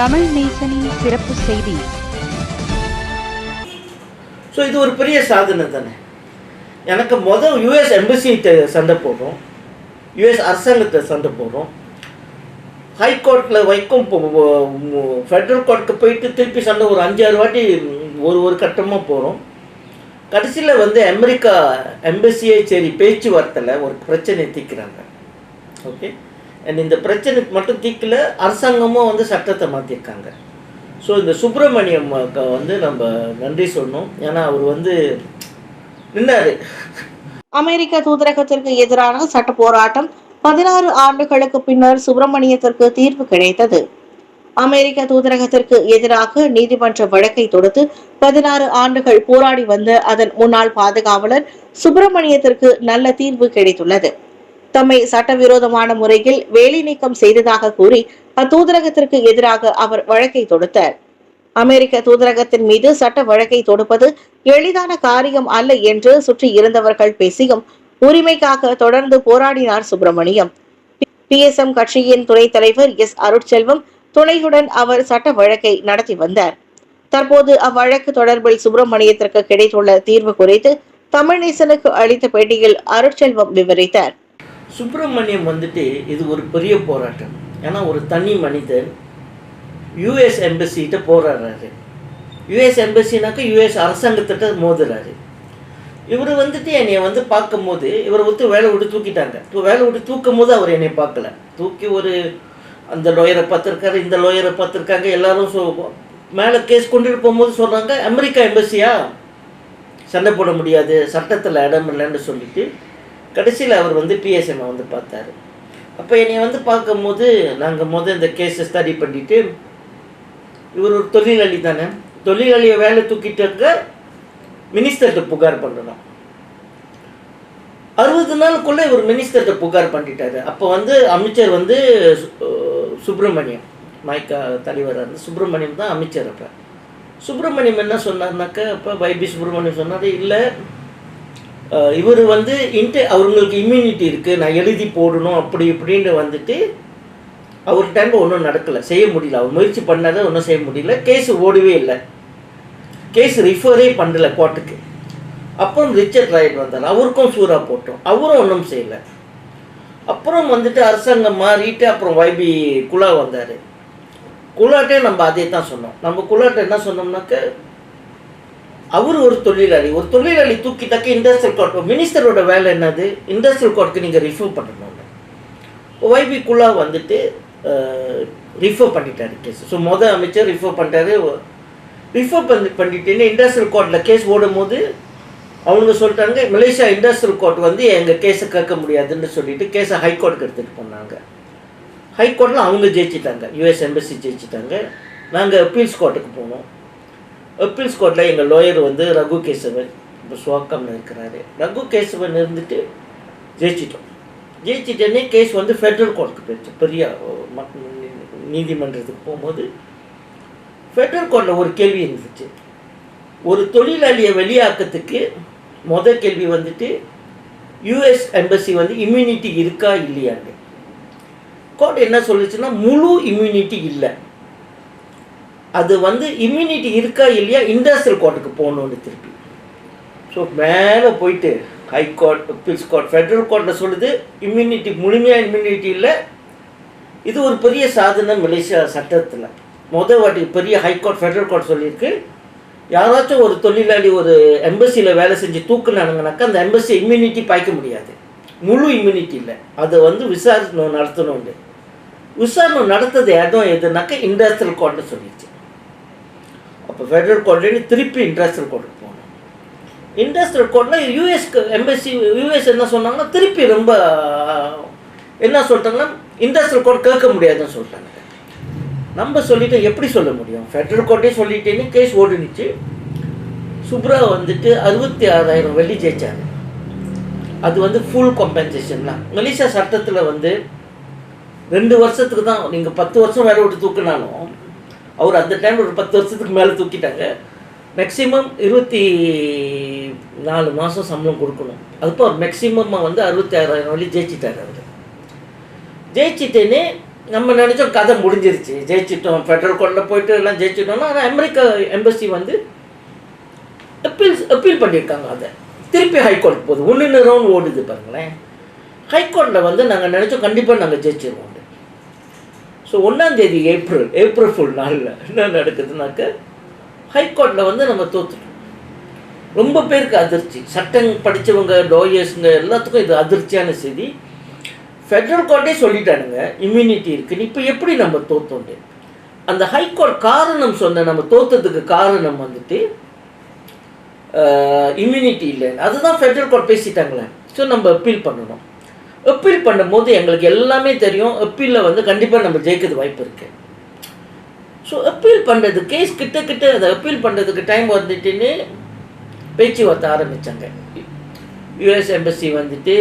தமிழ் நேசனின் சிறப்பு செய்தி. ஸோ இது ஒரு பெரிய சாதனை தானே. எனக்கு மொதல் யூஎஸ் எம்பசிகிட்ட சண்டை போடுறோம். யூஎஸ் அரசாங்கத்தை சண்டை போடுறோம். ஹைகோர்ட்டில் வைக்கும் ஃபெட்ரல் கோர்ட்டுக்கு போயிட்டு திருப்பி சண்டை ஒரு அஞ்சாறு வாட்டி ஒரு ஒரு கட்டமாக போகிறோம் கடைசியில் வந்து அமெரிக்கா எம்பசியே சரி பேச்சுவார்த்தையில் ஒரு பிரச்சனையை தீர்க்கிறாங்க. ஓகே இந்த பிரச்சனை மட்டும் தீர்க்கல அரசாங்கமும் வந்து சட்டத்தை மாற்றிருக்காங்க ஸோ இந்த சுப்பிரமணியம் அக்கா வந்து நம்ம நன்றி சொல்லணும். ஏன்னா அவர் வந்து நின்றாரு அமெரிக்க தூதரகத்திற்கு எதிரான சட்ட போராட்டம் பதினாறு ஆண்டுகளுக்கு பின்னர் சுப்பிரமணியத்திற்கு தீர்வு கிடைத்தது. அமெரிக்க தூதரகத்திற்கு எதிராக நீதிமன்ற வழக்கை தொடுத்து பதினாறு ஆண்டுகள் போராடி வந்த அதன் முன்னாள் பாதுகாவலர் சுப்பிரமணியத்திற்கு நல்ல தீர்வு கிடைத்துள்ளது. தம்மை சட்டவிரோதமான முறையில் வேலை நீக்கம் செய்ததாக கூறி அத்தூதரகத்திற்கு எதிராக அவர் வழக்கை தொடுத்தார். அமெரிக்க தூதரகத்தின் மீது சட்ட வழக்கை தொடுப்பது எளிதான காரியம் அல்ல என்று சுற்றி இருந்தவர்கள் பேசியும் உரிமைக்காக தொடர்ந்து போராடினார் சுப்பிரமணியம். பிஎஸ்எம் கட்சியின் துணைத் தலைவர் எஸ் அருட்செல்வம் துணையுடன் அவர் சட்ட வழக்கை நடத்தி வந்தார். தற்போது அவ்வழக்கு தொடர்பில் சுப்பிரமணியத்திற்கு கிடைத்துள்ள தீர்வு குறித்து தமிழ்நேசனுக்கு அளித்த பேட்டியில் அருட்செல்வம் விவரித்தார். சுப்பிரமணியம் வந்துட்டு இது ஒரு பெரிய போராட்டம். ஏன்னா ஒரு தனி மனிதன் யுஎஸ் எம்பசிகிட்ட போராடுறாரு. யுஎஸ் எம்பசினாக்கா யுஎஸ் அரசாங்கத்திட்ட மோதுறாரு. இவர் வந்துட்டு என்னை வந்து பார்க்கும்போது இவரை ஒத்து வேலை விட்டு தூக்கிட்டாங்க. இப்போ வேலை விட்டு தூக்கும் போது அவர் என்னை பார்க்கல. தூக்கி ஒரு அந்த லோயரை பார்த்துருக்காரு இந்த லோயரை பார்த்துருக்காங்க எல்லாரும் சொ மேலே கேஸ் கொண்டுட்டு போகும்போது சொல்கிறாங்க அமெரிக்கா எம்பசியா சண்டை போட முடியாது சட்டத்தில் இடம் இல்லைன்னு சொல்லிட்டு கடைசியில் அவர் வந்து பிஎஸ்எம்ஐ வந்து பார்த்தாரு. அப்போ என்னை வந்து பார்க்கும்போது நாங்கள் முதல் இந்த கேஸை ஸ்டடி பண்ணிட்டு இவர் ஒரு தொழிலாளி தானே தொழிலாளியை வேலை தூக்கிட்டாங்க மினிஸ்டர்கிட்ட புகார் பண்ணணும். அறுபது நாளுக்குள்ளே இவர் மினிஸ்டர்கிட்ட புகார் பண்ணிட்டாரு. அப்போ வந்து அமைச்சர் வந்து சுப்பிரமணியம் மைக்கா தலைவராக இருந்து சுப்பிரமணியம் தான் அமைச்சர் அப்போ. சுப்பிரமணியம் என்ன சொன்னார்னாக்க அப்போ வைபி சுப்பிரமணியம் சொன்னார் இல்லை இவர் வந்து இன்ட்டு அவங்களுக்கு இம்யூனிட்டி இருக்குது நான் எழுதி போடணும் அப்படி இப்படின்னு வந்துட்டு அவர் டைமில் ஒன்றும் நடக்கலை. செய்ய முடியல. அவர் முயற்சி பண்ணாத ஒன்றும் செய்ய முடியல. கேஸ் ஓடவே இல்லை. கேஸ் ரிஃபரே பண்ணல கோர்ட்டுக்கு அப்புறம் ரிச்சர்ட் ராய்ட் வந்தார். அவருக்கும் சூறா போட்டோம். அவரும் ஒன்றும் செய்யலை. அப்புறம் வந்துட்டு அரசாங்கம் மாறிட்டு அப்புறம் வைபி குலா வந்தார். குலாட்டே நம்ம அதே தான் சொன்னோம். நம்ம குலாட்டை என்ன சொன்னோம்னாக்க அவர் ஒரு தொழிலாளி ஒரு தொழிலாளி தூக்கிட்டாக்க இண்டஸ்ட்ரியல் கோர்ட் மினிஸ்டரோட வேலை என்னது? இண்டஸ்ட்ரியல் கோர்ட்டுக்கு நீங்கள் ரிஃபர் பண்ணணும். ஒய்பி வந்துட்டு ரிஃபர் பண்ணிட்டாரு கேஸ் ஸோ மொதல் அமைச்சர் ரிஃபர் பண்ணிட்டாரு ரிஃபர் பண்ணி பண்ணிட்டேன்னு இண்டஸ்ட்ரியல் கோர்ட்டில் கேஸ் ஓடும் போது அவங்க சொல்லிட்டாங்க மலேசியா இண்டஸ்ட்ரியல் கோர்ட் வந்து எங்கள் கேஸை கேட்க முடியாதுன்னு சொல்லிட்டு கேஸை ஹைகோர்ட்டுக்கு எடுத்துகிட்டு போனாங்க. ஹைகோர்ட்டில் அவங்க ஜெயிச்சிட்டாங்க. யூஎஸ் எம்பசி ஜெயிச்சிட்டாங்க. நாங்கள் அப்பீல்ஸ் கோர்ட்டுக்கு போனோம். அப்பீல்ஸ் கோர்ட்டில் எங்கள் லாயர் வந்து ரகு கேசவன் இப்போ சுவாக்கம்னு இருக்கிறாரு ரகு கேசவன் இருந்துட்டு ஜெயிச்சிட்டோம். ஜெயிச்சிட்டேன்னே கேஸ் வந்து ஃபெட்ரல் கோர்ட்டுக்கு போயிடுச்சு. பெரிய நீதிமன்றத்துக்கு போகும்போது ஃபெட்ரல் கோர்ட்டில் ஒரு கேள்வி இருந்துச்சு. ஒரு தொழிலாளியை வெளியாக்கத்துக்கு முதல் கேள்வி வந்துட்டு யூஎஸ் எம்பசி வந்து இம்யூனிட்டி இருக்கா இல்லையான்னு. கோர்ட் என்ன சொல்லுச்சுன்னா முழு இம்யூனிட்டி இல்லை. அது வந்து இம்யூனிட்டி இருக்கா இல்லையா? இண்டஸ்ட்ரியல் கோர்ட்டுக்கு போகணுன்னு திருப்பி. ஸோ மேலே போயிட்டு high court appeals court federal கோர்ட்டில் சொல்லுது இம்யூனிட்டி முழுமையாக இம்யூனிட்டி இல்லை. இது ஒரு பெரிய சாதனை மலேசியா சட்டத்தில். முதல் வாட்டி பெரிய ஹைகோர்ட் ஃபெட்ரல் கோர்ட் சொல்லியிருக்கு. யாராச்சும் ஒரு தொழிலாளி ஒரு எம்பசியில் வேலை செஞ்சு தூக்குனானுங்கனாக்கா அந்த எம்பசி இம்யூனிட்டி பாய்க்க முடியாது. முழு இம்யூனிட்டி இல்லை. அதை வந்து விசாரணை நடத்தணும்னு. விசாரணை நடத்தது எதுவும் எதுனாக்கா இண்டஸ்ட்ரியல் கோர்ட்னு சொல்லிடுச்சு அப்போ ஃபெடரல் கோர்ட்லேருந்து திருப்பி இண்டஸ்ட்ரியல் கோர்ட்டுக்கு போகணும். இண்டஸ்ட்ரியல் கோர்ட்டில் யூஎஸ்க்கு எம்பசி யூஎஸ் என்ன சொன்னாங்கன்னா திருப்பி ரொம்ப என்ன சொல்லிட்டாங்கன்னா இண்டஸ்ட்ரியல் கோர்ட் கேட்க முடியாதுன்னு சொல்லிட்டாங்க. நம்ம சொல்லிட்டு எப்படி சொல்ல முடியும்? ஃபெடரல் கோர்ட்டே சொல்லிட்டேன்னு கேஸ் ஓடுனுச்சு. சுப்ரா வந்துட்டு அறுபத்தி ஆறாயிரம் வெள்ளி ஜெயிச்சாரு. அது வந்து ஃபுல் compensation தான். மலேசியா சட்டத்தில் வந்து ரெண்டு வருஷத்துக்கு தான் நீங்கள் பத்து வருஷம் வேலை விட்டு தூக்குனாலும் அவர் அந்த டைம் ஒரு பத்து வருஷத்துக்கு மேலே தூக்கிட்டாங்க மேக்ஸிமம் இருபத்தி நாலு மாதம் சம்பளம் கொடுக்கணும். அதுப்போ அவர் மேக்ஸிமமாக வந்து அறுபத்தி ஆறாயிரம் வழி ஜெயிச்சிட்டார் அவர். ஜெயிச்சிட்டேனே நம்ம நினச்சோம் கதை முடிஞ்சிருச்சு. ஜெயிச்சிட்டோம். ஃபெடரல் கோர்ட்டில் போயிட்டு எல்லாம் ஜெயிச்சிட்டோம்னா ஆனால் அமெரிக்கா எம்பசி வந்து அப்பீல் அப்பீல் பண்ணியிருக்காங்க அதை. திருப்பி ஹைகோர்ட் போகுது. ஒன்று ரவுண்ட் ஓடுது பாருங்களேன். ஹைகோர்ட்டில் வந்து நாங்கள் நினச்சோம் கண்டிப்பாக நாங்கள் ஜெயிச்சிருவோம். ஸோ ஒன்றாந்தேதி ஏப்ரல் ஏப்ரல் ஃபுல் நாளில் என்ன நடக்குதுனாக்க ஹைகோர்ட்டில் வந்து நம்ம தோத்துட்டோம். ரொம்ப பேருக்கு அதிர்ச்சி. சட்டம் படித்தவங்க லாயர்ஸுங்க எல்லாத்துக்கும் இது அதிர்ச்சியான செய்தி. ஃபெட்ரல் கோர்ட்டே சொல்லிட்டானுங்க இம்யூனிட்டி இருக்குன்னு இப்போ எப்படி நம்ம தோத்தோண்டு அந்த ஹைகோர்ட் காரணம் சொன்ன நம்ம தோத்ததுக்கு காரணம் வந்துட்டு இம்யூனிட்டி இல்லைன்னு. அதுதான் ஃபெடரல் கோர்ட் பேசிட்டாங்களே. ஸோ நம்ம அப்பீல் பண்ணணும். அப்பீல் பண்ணும்போது எங்களுக்கு எல்லாமே தெரியும். அப்பீலில் வந்து கண்டிப்பாக நம்ம ஜெயிக்கிறது வாய்ப்பு இருக்குது ஸோ அப்பீல் பண்ணுறது கேஸ் கிட்ட கிட்ட அதை அப்பீல் பண்ணுறதுக்கு டைம் வந்துட்டுன்னு பேச்சுவார்த்தை ஆரம்பித்தாங்க யுஎஸ் எம்பசி வந்துட்டு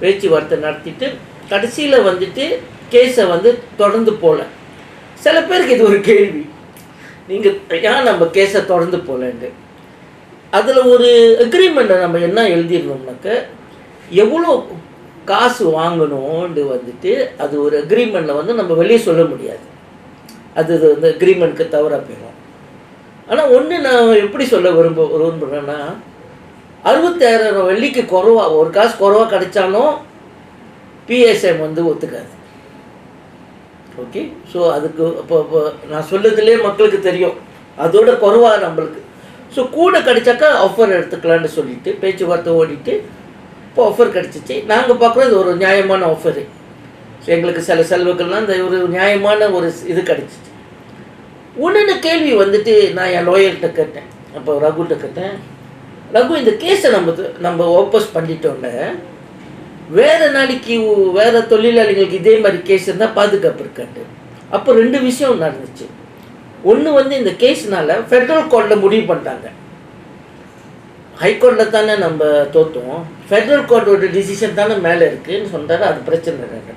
பேச்சுவார்த்தை நடத்திட்டு கடைசியில் வந்துட்டு கேஸை வந்து தொடர்ந்து போகல சில பேருக்கு இது ஒரு கேள்வி. நீங்கள் ஏன் நம்ம கேஸை தொடர்ந்து போகலன்ட்டு அதில் ஒரு அக்ரிமெண்ட்டை நம்ம என்ன எழுதிடணும்னாக்க எவ்வளோ காசு வாங்கணும்னு வந்துட்டு அது ஒரு அக்ரிமெண்ட்டில் வந்து நம்ம வெளியே சொல்ல முடியாது. அது வந்து அக்ரிமெண்ட்க்கு தவறாக போயிடும். ஆனால் ஒன்று நான் எப்படி சொல்ல விரும்ப விரும்புகிறேன்னா அறுபத்தாயிரம் வெள்ளிக்கு குறவாக ஒரு காசு குறவா கிடைச்சாலும் பிஎஸ்எம் வந்து ஒத்துக்காது. ஓகே ஸோ அதுக்கு இப்போ இப்போ நான் சொல்லதுலேயே மக்களுக்கு தெரியும். அதோட குறவாக நம்மளுக்கு. ஸோ கூட கிடைச்சாக்கா ஆஃபர் எடுத்துக்கலான்னு சொல்லிட்டு பேச்சுவார்த்தை ஓடிட்டு இப்போ ஆஃபர் கிடச்சிச்சு. நாங்கள் பார்க்குறோம் இது ஒரு நியாயமான ஆஃபரு ஸோ எங்களுக்கு சில செலவுக்கெல்லாம் இந்த ஒரு நியாயமான ஒரு இது கிடச்சிச்சு. ஒன்று கேள்வி வந்துட்டு நான் என் லாயர்கிட்ட கேட்டேன். அப்போ ரகுகிட்ட கேட்டேன். ரகு இந்த கேஸை நம்ம நம்ம ஓப்பஸ் பண்ணிட்டோன்னே வேறு நாளைக்கு வேறு தொழிலாளிகளுக்கு இதே மாதிரி கேஸ் இருந்தால் பாதுகாப்பு இருக்காட்டு அப்போ ரெண்டு விஷயம் நடந்துச்சு. ஒன்று வந்து இந்த கேஸ்னால் ஃபெட்ரல் கோர்ட்டில் முடிவு பண்ணிட்டாங்க. ஹைகோர்ட்டில் தானே நம்ம தோற்றோம் ஃபெடரல் கோர்ட்டோட டிசிஷன் தானே மேலே இருக்குன்னு சொல்கிறாரு அது பிரச்சனை இல்லை.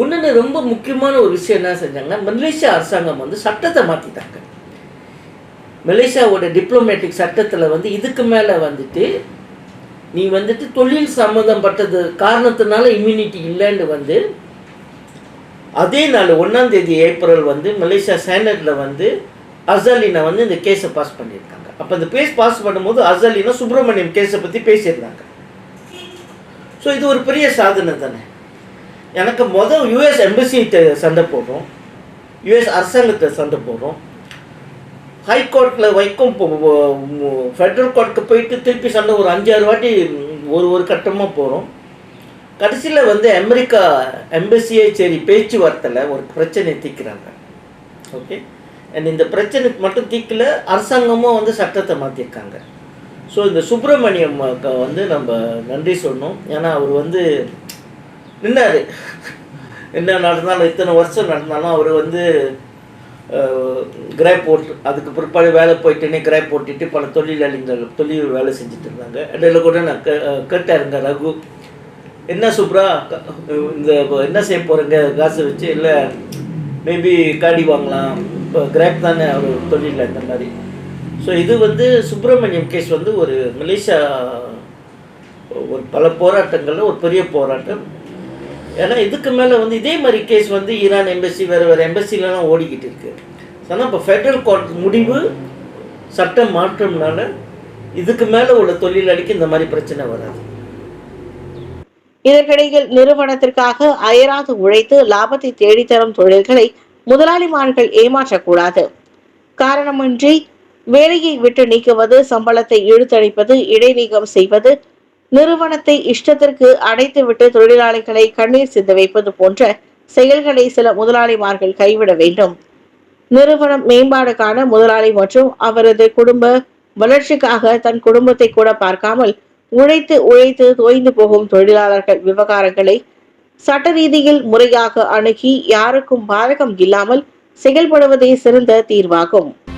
இன்னொன்று ரொம்ப முக்கியமான ஒரு விஷயம் என்ன செஞ்சாங்கன்னா மலேசியா அரசாங்கம் வந்து சட்டத்தை மாற்றிட்டாங்க மலேசியாவோட டிப்ளமேட்டிக் சட்டத்தில் வந்து இதுக்கு மேலே வந்துட்டு நீ வந்துட்டு தொழில் சம்மந்தப்பட்டது காரணத்தினால இம்யூனிட்டி இல்லைன்னு வந்து அதே நாள் ஒன்றாம் தேதி ஏப்ரல் வந்து மலேசியா சேனட்டில் வந்து அசலினை வந்து இந்த கேஸை பாஸ் பண்ணியிருக்காங்க. அப்போ இந்த கேஸ் பாஸ் பண்ணும்போது அசலினா சுப்பிரமணியம் கேஸை பற்றி பேசியிருந்தாங்க. ஸோ இது ஒரு பெரிய சாதனை தானே. எனக்கு மொதல் யூஎஸ் எம்பசிகிட்ட சண்டை போடுறோம். யுஎஸ் அரசாங்கத்தை சண்டை போடுறோம். ஹைகோர்ட்டில் வைக்கும் ஃபெட்ரல் கோர்ட்டுக்கு போயிட்டு திருப்பி சண்டை ஒரு அஞ்சாறு வாட்டி ஒரு ஒரு கட்டமாக போகிறோம் கடைசியில் வந்து அமெரிக்கா எம்பசியே சரி பேச்சுவார்த்தையில் ஒரு பிரச்சனையை தீர்க்கிறாங்க. ஓகே அண்ட் இந்த பிரச்சனைக்கு மட்டும் தீர்க்கல அரசாங்கமும் வந்து சட்டத்தை மாற்றிருக்காங்க ஸோ இந்த சுப்பிரமணியம் அக்கா வந்து நம்ம நன்றி சொன்னோம் ஏன்னா அவர் வந்து நின்னார். என்ன நடந்தாலும் இத்தனை வருஷம் நடந்தாலும் அவர் வந்து கிரேப் போட்டு அதுக்கு பிற்பாடு வேலை போயிட்டுனே கிரேப் போட்டுட்டு பல தொழிலாளிகள் தொழில் வேலை செஞ்சுட்டு இருந்தாங்க. இடையில கூட நான் கே கேட்டாருங்க ரகு. என்ன சுப்ரா இந்த இப்போ என்ன செய்ய போகிறேங்க காசு வச்சு இல்லை மேபி காடி வாங்கலாம். இப்போ கிரேப் தானே அவர் தொழிலில் இந்த மாதிரி. ஸோ இது வந்து சுப்பிரமணியம் கேஸ் வந்து ஒரு மலேசியா ஒரு பல போராட்டங்களில் ஒரு பெரிய போராட்டம். ஏன்னா இதுக்கு மேலே வந்து இதே மாதிரி கேஸ் வந்து ஈரான் எம்பசி வேறு வேறு எம்பசிலலாம் ஓடிக்கிட்டு இருக்கு. ஆனால் இப்போ ஃபெடரல் கோர்ட் முடிவு சட்டம் மாற்றம்னால இதுக்கு மேலே உள்ள தொழிலாளிக்கு இந்த மாதிரி பிரச்சனை வராது. இதற்கிடையில் நிறுவனத்திற்காக அயராது உழைத்து லாபத்தை தேடித்தரும் தொழில்களை முதலாளிமார்கள் ஏமாற்றக்கூடாது. காரணமின்றி வேலையை விட்டு நீக்குவது சம்பளத்தை இழுத்தடிப்பது இடைநீக்கம் செய்வது நிறுவனத்தை இஷ்டத்திற்கு அடைத்துவிட்டு தொழிலாளிகளை கண்ணீர் சிந்த வைப்பது போன்ற செயல்களை சில முதலாளிமார்கள் கைவிட வேண்டும். நிறுவனம் மேம்பாடு காண முதலாளி மற்றும் அவரது குடும்ப வளர்ச்சிக்காக தன் குடும்பத்தை கூட பார்க்காமல் உழைத்து உழைத்து தோய்ந்து போகும் தொழிலாளர்கள் விவகாரங்களை சட்ட ரீதியில் முறையாக அணுகி யாருக்கும் பாதகம் இல்லாமல் செயல்படுவதே சிறந்த தீர்வாகும்.